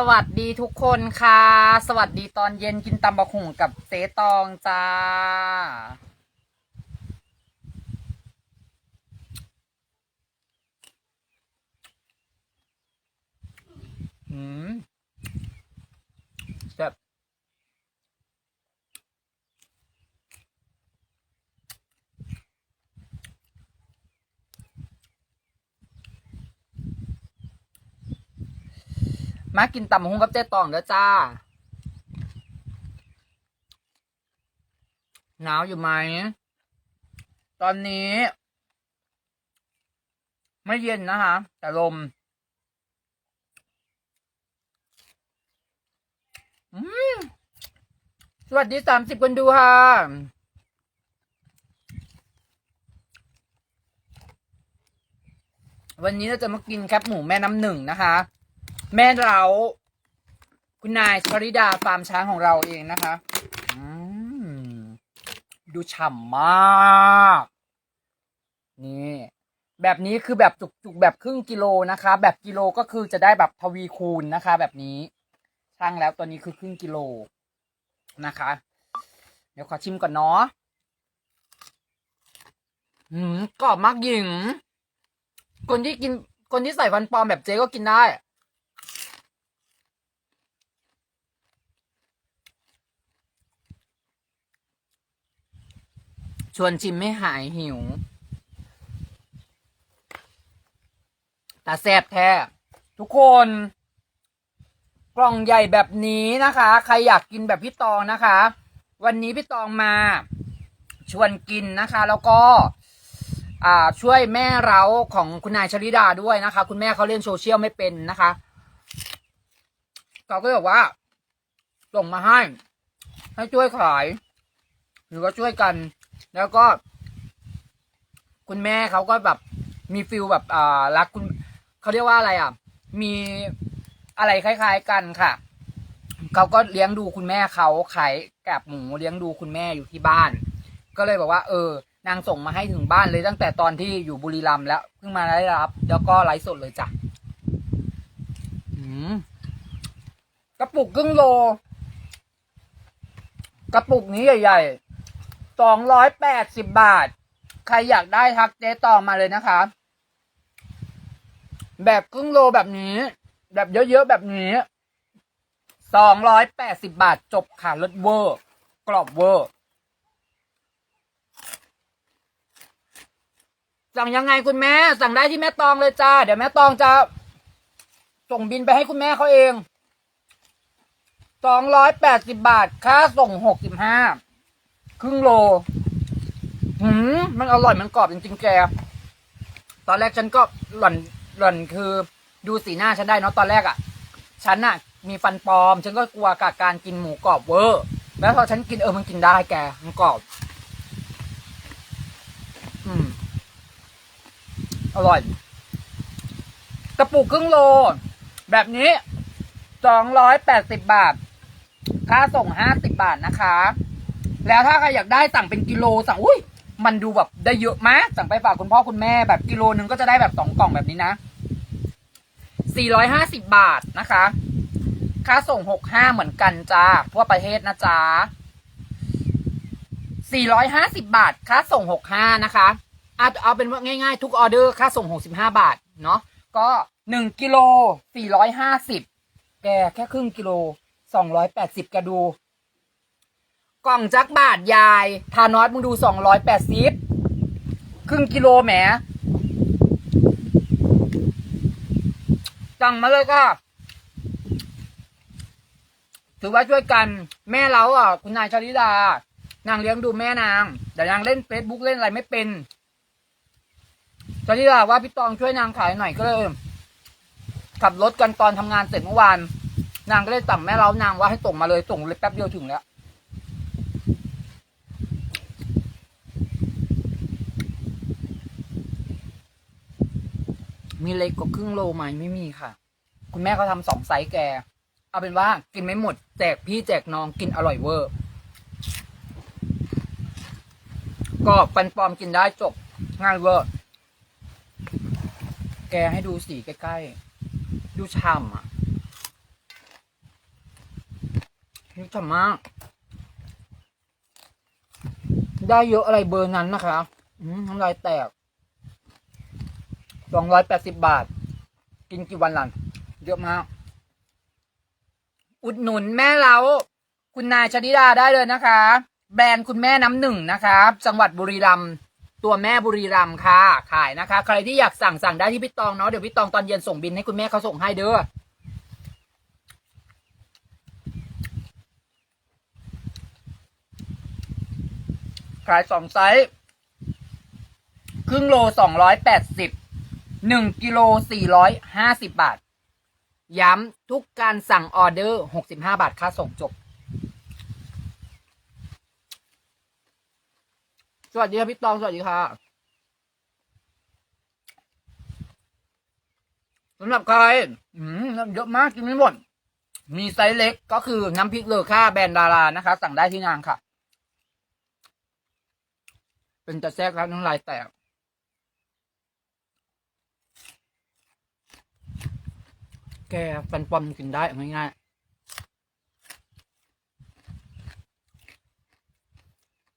สวัสดีทุกคนค่ะ สวัสดีตอนเย็นกินตำบักหุ่งกับเจ๊ตองจ้า อืมแบบ มากินตำหงกับเจ๊ตองเด้อจ้า หนาวอยู่ไหม ตอนนี้ ไม่เย็นนะคะ แต่ลมอืมสวัสดีสามสิบคนดูค่ะวันนี้เราจะมากินแคปหมูแม่น้ำหนึ่งนะคะ แม่เราคุณนายชริดาฟาร์มช้างของเราเองนะคะดูฉ่ำมาก นี่ แบบนี้คือแบบจุกๆแบบครึ่งกิโลนะคะ แบบกิโลก็คือจะได้แบบทวีคูณนะคะ แบบนี้ช่างแล้วตัวนี้คือครึ่งกิโลนะคะ เดี๋ยวขอชิมก่อนเนาะหืมกรอบมากหญิง คนที่กินคนที่ใส่ฟันปลอมแบบเจ๊ก็กินได้ ชวนชิมไม่หายหิวต่แซบแท้ ทุกคน กล่องใหญ่แบบนี้นะคะ ใครอยากกินแบบพี่ตองนะคะ วันนี้พี่ตองมา ชวนกินนะคะ แล้วก็ช่วยแม่เราของคุณนายชลิดาด้วยนะคะ คุณแม่เขาเล่นโซเชียลไม่เป็นนะคะเขาก็บอกว่าส่งมาให้ ให้ช่วยขาย หรือว่าช่วยกัน แล้วก็ คุณแม่เขาก็แบบมีฟิลแบบอ่ารักคุณเขาเรียกว่าอะไรอะ มีอะไรคล้าย ๆกันค่ะเขาก็เลี้ยงดูคุณแม่เขาขายแกบหมูเลี้ยงดูคุณแม่อยู่ที่บ้าน ก็เลยบอกว่า เออ นางส่งมาให้ถึงบ้านเลยตั้งแต่ตอนที่อยู่บุรีรัมย์แล้วเพิ่งมาได้รับ แล้วก็ไลฟ์สดเลยจ้ะกระปุกครึ่งโล กระปุกนี้ใหญ่ ๆ สองร้อยแปดสิบบาท ใครอยากได้ทักเจ๊ตองมาเลยนะคะ แบบครึ่งโลแบบนี้ แบบเยอะๆแบบนี้สองร้อยแปดสิบบาทจบค่ะรสเวอร์ กรอบเวอร์สั่งยังไงคุณแม่สั่งได้ที่แม่ตองเลยจ้า เดี๋ยวแม่ตองจะ ส่งบินไปให้คุณแม่เขาเองสองร้อยแปดสิบบาท ค่าส่งหกสิบห้า ครึ่งโลหืมมันอร่อยมันกรอบจริงๆแก ตอนแรกฉันก็หล่อนหล่อนคือดูสีหน้าฉันได้เนาะตอนแรกอะ่ะ ฉันอะมีฟันปลอม ฉันก็กลัวกับการกินหมูกรอบเวอร์แล้วพอฉันกินเออมันกินได้แกมันกรอบ อืม อร่อยกระปุกครึ่งโล แบบนี้สองร้อยแปดสิบบาท ค่าส่งห้าสิบบาทนะคะ แล้วถ้าใครอยากได้สั่งเป็นกิโลสั่งอุ้ยมันดูแบบได้เยอะมากสั่งไปฝากคุณพ่อคุณแม่แบบกิโลนึงก็จะได้แบบสองกล่องแบบนี้นะสี่ร้อยห้าสิบบาทนะคะ ค่าส่งหกห้าเหมือนกันจ้าทั่วประเทศนะจ๊ะสี่ร้อยห้าสิบบาท ค่าส่งหกห้านะคะเอาเอาเป็นว่าง่ายๆ ทุกออเดอร์ค่าส่งหกสิบห้าบาทเนาะก็หนึ่งกิโลสี่ร้อยห้าสิบแกแค่ครึ่งกิโลสองร้อยแปดสิบแกดู กล่องจักบาทยายทานอสมึงดูสองร้อยแปดสิบครึ่งกิโลแหมสั่งมาเลยก็ถือว่าช่วยกันแม่เราอะ คุณนายชลิดานางเลี้ยงดูแม่นางแต่นางเล่นเฟซบุ๊กเล่นอะไรไม่เป็นชลิดาว่าพี่ตองช่วยนางขายหน่อยก็เลยขับรถกันตอนทำงานเสร็จเมื่อวานนางก็เลยสั่งแม่เรานางว่าให้ส่งมาเลยส่งเลยแป๊บเดียวถึงแล้ว มีเล็กกว่าครึ่งโลไหมไม่มีค่ะ คุณแม่เขาทำสองไซส์แก เอาเป็นว่ากินไม่หมด แจกพี่แจกน้องกินอร่อยเวอร์ก็ปันปลอมกินได้จบง่ายเวอร์แกให้ดูสีใกล้ๆ ดูฉ่ำอะฉ่ำมาก ได้เยอะอะไรเบอร์นั้นนะคะน้ำลายแตก สองร้อยแปดสิบบาท กินกี่วันหลังเยอะมากอุดหนุนแม่เรา คุณนายชนิดาได้เลยนะคะ แบรนด์คุณแม่น้ำหนึ่งนะคะจังหวัดบุรีรัมย์ตัวแม่บุรีรัมย์ค่ะ ขายนะคะ ใครที่อยากสั่งสั่งได้ที่พี่ตองเนาะเดี๋ยวพี่ตองตอนเย็นส่งบินให้คุณแม่เขาส่งให้เด้อขายสองไซส์ครึ่งโลสองร้อยแปดสิบ หนึ่งกิโลสี่ร้อยห้าสิบบาท ย้ำทุกการสั่งออเดอร์หกสิบห้าบาทค่าส่งจบ สวัสดีครับพี่ตอง สวัสดีค่ะสำหรับใครอืมเยอะมากกินไม่หมด มีไซส์เล็กก็คือน้ำพริกเลอค่าแบรนด์ดารานะคะ สั่งได้ที่งานค่ะ เป็นจะแทรกแล้วน้ำลายแตก แกฟันปลอมกินได้เอาง่ายๆ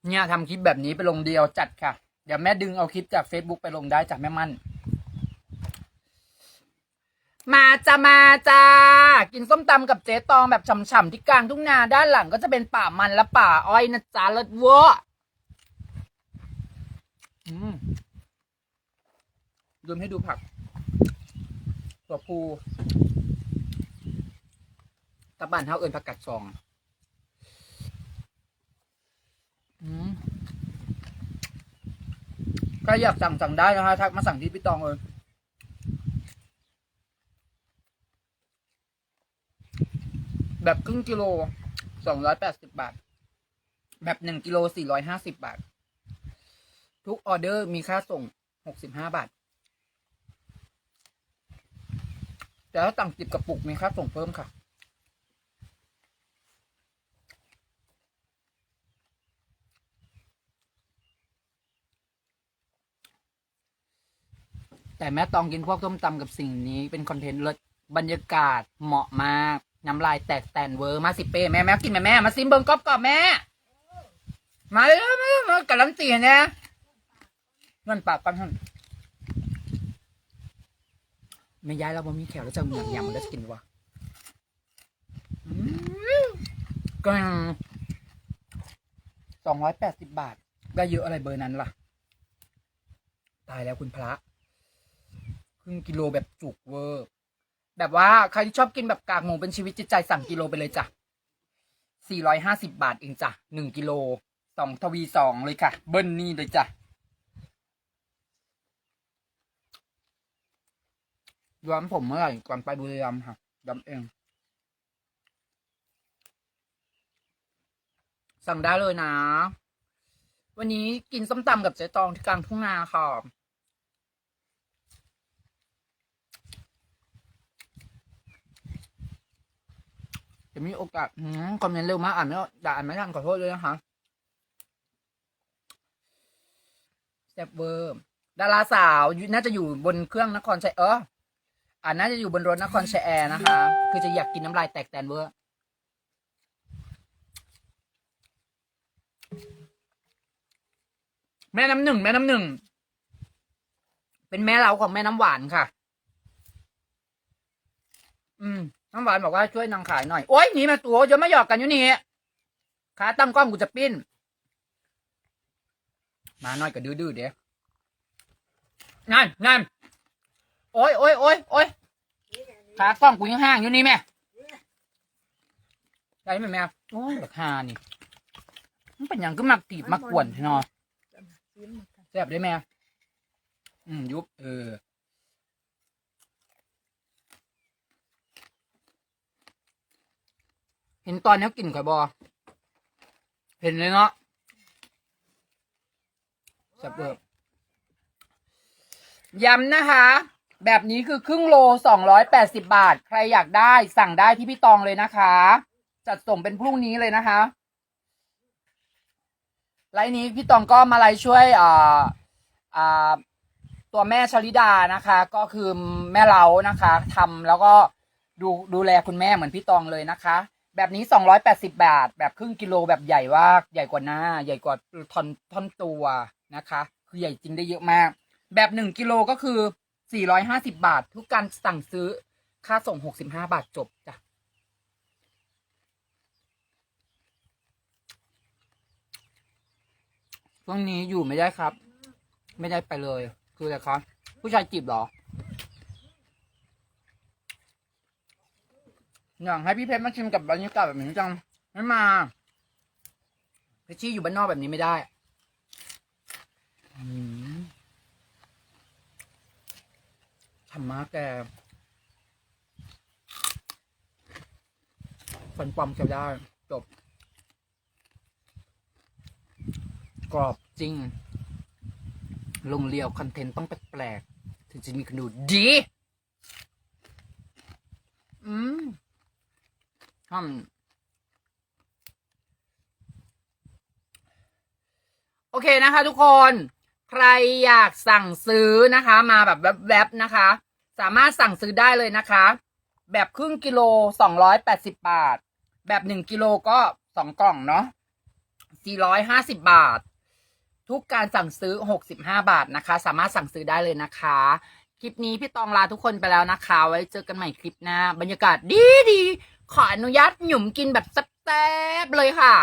เนี่ยทำคลิปแบบนี้ไปลงเดียวจัดค่ะ เดี๋ยวแม่ดึงเอาคลิปจาก Facebook ไปลงได้จากแม่มั่น มาจ้ามาจ้ากินส้มตำกับเจ๊ตองแบบฉ่ำๆที่กลางทุ่งนาด้านหลังก็จะเป็นป่ามันและป่าอ้อยนะจ๊ะเลิศเวอร์อืมดูให้ดูผักตัวปู ตะบันเท่าเอินผักกัดซองอืมใครอยากสั่งสั่งได้นะคะทักมาสั่งที่พี่ตองเลยแบบครึ่งกิโลสองร้อยแปดสิบบาท แบบหนึ่งกิโลสี่ร้อยห้าสิบบาท ทุกออเดอร์มีค่าส่งหกสิบห้าบาท แต่ถ้าสั่งสิบกระปุกมีค่าส่งเพิ่มค่ะ แต่แม่ตองกินพวกส้มตำกับสิ่งนี้เป็นคอนเทนต์เลิศบรรยากาศเหมาะมาก น้ำลายแตกแตนเวอร์มาสิเป้แม่แม่กินแม่แม่มาซิมเบิงกรอบกรอบแม่ มาเลยมาเลยมากระลันตีนี่ยเงินปากกันท่านไม่ย้ายแล้วบ่มีแขวแล้วจะเหมือนยำมันได้กินวะก็สองร้อยแปดสิบบาท ได้เยอะอะไรเบอร์นั้นล่ะ ตายแล้วคุณพระ ครึ่งกิโลแบบจุกเวอร์ แบบว่าใครที่ชอบกินแบบกากหมูเป็นชีวิตจิตใจสั่งกิโลไปเลยจ้ะ450 บาทเองจ้ะหนึ่งกิโลสองทวีสองเลยค่ะ เบิ้ลนี่เลยจ้ะย้อมผมเมื่อไหร่ก่อนไปบุรีรัมย์ค่ะย้อมเอง สั่งได้เลยนะ วันนี้กินส้มตำกับเจ๊ตองที่กลางทุ่งนาค่ะ จะมีโอกาสคอมเมนต์เร็วมากอ่านไม่ออกด่าอ่านไม่ทันขอโทษเลยนะคะแซบเวอร์ดาราสาวน่าจะอยู่บนเครื่องนครชัยเอออ่าน่าจะอยู่บนรถนครชัยแอร์นะคะ คือจะอยากกินน้ำลายแตกแตนเวอร์แม่น้ำหนึ่งแม่น้ำหนึ่ง เป็นแม่เราของแม่น้ำหวานค่ะ อืม น้ำหวานบอกว่าช่วยนางขายหน่อยโอ๊ยหนีมาตัวจะไม่หยอกกันอยู่นี่ขาตั้งกล้องกูจะปิ้น มาหน่อยก็ดื้อๆเดี๋ยวนั่นนั่นโอ๊ยโอ๊ยโอ๊ยโอ๊ยขากล้องกูยังห่างอยู่นี่แม่ได้ไหมแม่โอ้ยแบบฮานี่มันเป็นอย่างก็มักตีบมักวนใช่เนาะแซ่บได้แม่อืมยุบเออ ห็นตอนนี้กลิ่นข่อยบอเห็นเลยเนาะแซ่บเบิบย้ำนะคะ แบบนี้คือครึ่งโลสองร้อยแปดสิบาท ใครอยากได้สั่งได้ที่พี่ตองเลยนะคะ จัดส่งเป็นพรุ่งนี้เลยนะคะไลน์นี้พี่ตองก็มาไลฟ์ช่วยอ่าอ่าตัวแม่ชลิดานะคะ ก็คือแม่เล้านะคะทำแล้วก็ดูดูแลคุณแม่เหมือนพี่ตองเลยนะคะ แบบนี้สองร้อยแปดสิบาท แบบครึ่งกิโลแบบใหญ่ว่าใหญ่กว่าหน้า ใหญ่กว่าท่อนท่อนตัวนะคะ คือใหญ่จริงได้เยอะมาก แบบหนึ่งกิโลก็คือสี่ร้อยห้าสิบาท ทุกการสั่งซื้อค่าส่งหกสิบห้าบาทจบจ้ะช่วงนี้อยู่ไม่ได้ครับ ไม่ได้ไปเลย คืออะไรครับ ผู้ชายจีบเหรอ อยากให้พี่เพชรมาชิมกับบรรยากาศแบบนี้จังไม่มาเพชรชี่อยู่บ้านนอกแบบนี้ไม่ได้อืมทำมาแกฟันปลอมจะได้ จบ กรอบจริง ลงเรียวคอนเทนต์ต้องแปลกๆถึงจะมีคนดูดี อืม ทำโอเคนะคะ ทุกคน ใครอยากสั่งซื้อนะคะ มาแบบแวบๆนะคะ สามารถสั่งซื้อได้เลยนะคะ แบบครึ่งกิโลสองร้อยแปดสิบบาท แบบหนึ่งกิโลก็สองกล่องเนาะสี่ร้อยห้าสิบบาท ทุกการสั่งซื้อ65บห้าบาทนะคะ สามารถสั่งซื้อได้เลยนะคะ คลิปนี้พี่ตองลาทุกคนไปแล้วนะคะ ไว้เจอกันใหม่คลิปหน้า บรรยากาศดีดี ขออนุญาตหยุ่มกินแบบแซ่บๆเลยค่ะ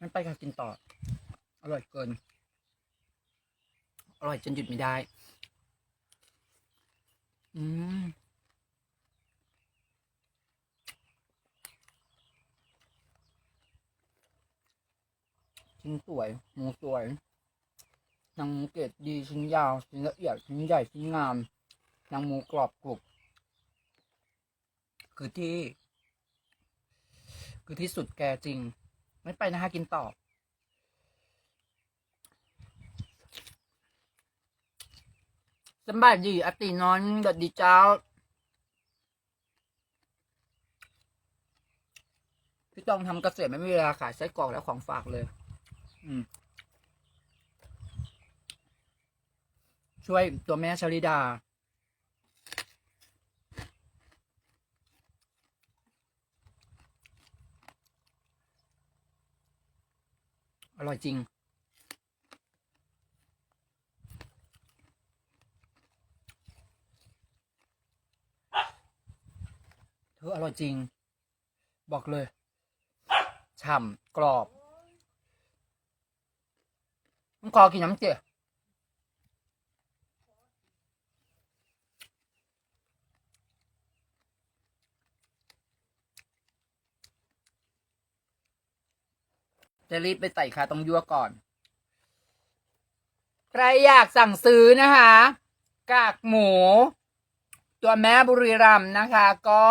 มันไปกันกินต่อ อร่อยเกิน อร่อยจนหยุดไม่ได้ อืม ชิ้นสวยหมูสวยหนังหมูเกรดดีชิ้นยาวชิ้นละเอียดชิ้นใหญ่ชิ้นงามหนังหมูกรอบกรุบคือที่ คือที่สุดแกจริง ไม่ไปนะคะกินต่อสบายดีอตินอนดดดีเจ้าพี่ต้องทำเกษตรไม่มีเวลาขายไส้กรอกและของฝากเลย ช่วยตัวแม่ชลิดา อร่อยจริง เธออร่อยจริง บอกเลย ฉ่ำ กรอบ มันคอกินน้ำเจี๊ยจะรีบไปใส่ขาตรงยั่วก่อน ใครอยากสั่งซื้อนะคะ กากหมู ตัวแม่บุรีรัมนะคะ ก็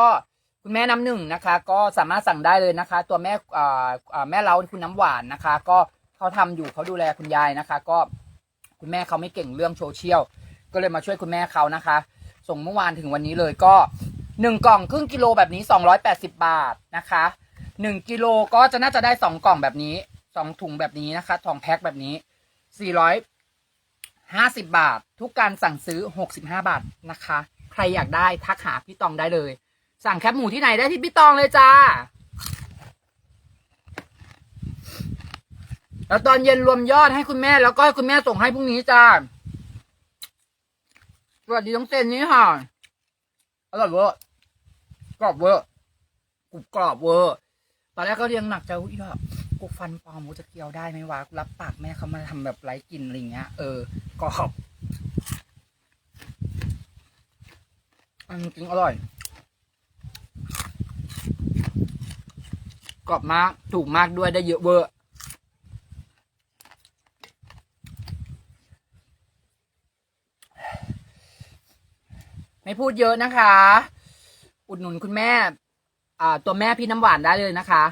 คุณแม่น้ำหนึ่งนะคะ ก็สามารถสั่งได้เลยนะคะ ตัวแม่อ่าแม่เล้าคุณน้ำหวานนะคะ ก็ เขาทำอยู่เขาดูแลคุณยายนะคะ ก็คุณแม่เขาไม่เก่งเรื่องโซเชียลก็เลยมาช่วยคุณแม่เขานะคะ ส่งเมื่อวานถึงวันนี้เลยก็หนึ่งกล่องครึ่งกิโลแบบนี้สองร้อยแปดสิบาทนะคะหนึ่งกิโลก็จะน่าจะได้สองกล่องแบบนี้สองถุงแบบนี้นะคะสองแพ็คแบบนี้สี่ร้อยห้าสิบบาท ทุกการสั่งซื้อหกสิบห้าบาทนะคะ ใครอยากได้ทักหาพี่ตองได้เลย สั่งแคปหมูที่ไหนได้ที่พี่ตองเลยจ้า แล้วตอนเย็นรวมยอดให้คุณแม่ แล้วก็คุณแม่ส่งให้พรุ่งนี้จ้าสวัสดีน้องเซนนี่ค่ะอร่อยเวอร์กรอบเวอร์กรุบกรอบเวอร์ตอนแรกก็เรียงหนักใจอุ้ยแบบกูฟันปลอมกูจะเคี้ยวได้ไหมวะรับปากแม่เขามาทำแบบไร้กลินอะไรเงี้ย เออกรอบอันจริงอร่อยกรอบมาก ถูกมากด้วยได้เยอะเวอร์ ไม่พูดเยอะนะคะ อุดหนุนคุณแม่ อ่า ตัวแม่พี่น้ำหวานได้เลยนะคะ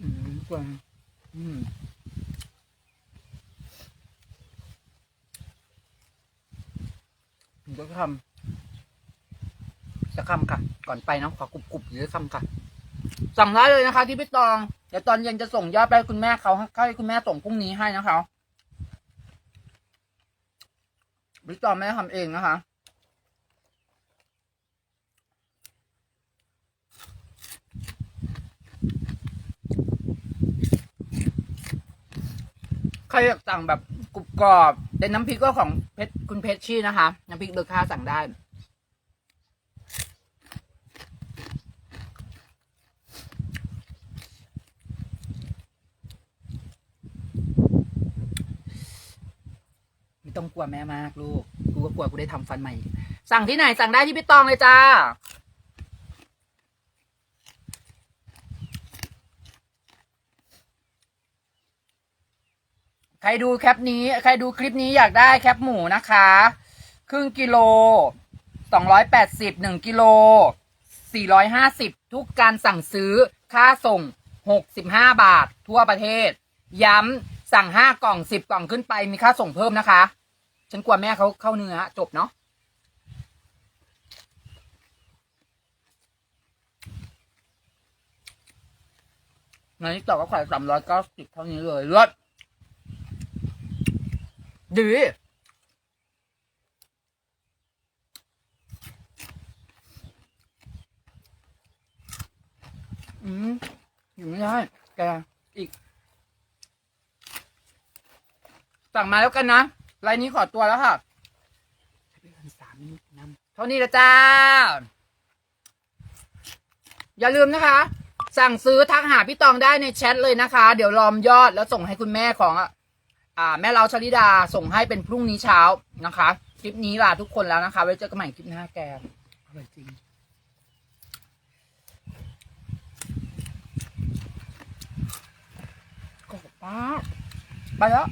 อืมกว่าอืผมก็ทำ จะคำค่ะ ก่อนไปน้องขอกรุบกรุบๆเดี๋ยวจะคำค่ะสั่งได้เลยนะคะ ที่พี่ตอง เดี๋ยวตอนเย็นจะส่งยอดไปคุณแม่เขาให้คุณแม่ส่งพรุ่งนี้ให้นะคะพี่ตองไม่ทำเองนะคะใครอยากสั่งแบบกรุบกรอบ เป็นน้ำพริกก็ของเพชรคุณเพชรชี่นะคะ น้ำพริกเลือค่าสั่งได้ ต้องกลัวแม่มากลูก กูก็กลัวกูได้ทำฟันใหม่ สั่งที่ไหนสั่งได้ที่พี่ตองเลยจ้า ใครดูแคปนี้ ใครดูคลิปนี้อยากได้แคปหมูนะคะ ครึ่งกิโลสองร้อยแปดสิบหนึ่งกิโลสี่ร้อยห้าสิบทุกการสั่งซื้อค่าส่งหกสิบห้าบาททั่วประเทศ ย้ำสั่งห้ากล่องสิบกล่องขึ้นไปมีค่าส่งเพิ่มนะคะ ฉันกลัวแม่เขาเข้าเนื้อจบเนาะในนี้ต่อก็ขายสามร้อยเก้าสิบเท่านี้เลยเลิศดีอืมอยู่ไม่ได้แกอีกสั่งมาแล้วกันนะ ไลน์นี้ขอตัวแล้วค่ะสามนิดนำเท่านี้ละจ้า อย่าลืมนะคะ สั่งซื้อทักหาพี่ตองได้ในแชทเลยนะคะ เดี๋ยวรอมยอดแล้วส่งให้คุณแม่ของอ่า แม่เราชลิดาส่งให้เป็นพรุ่งนี้เช้านะคะ คลิปนี้ลาทุกคนแล้วนะคะ ไว้เจอกันใหม่คลิปหน้าแกอร่อยจริงกรอบมากไปแล้ว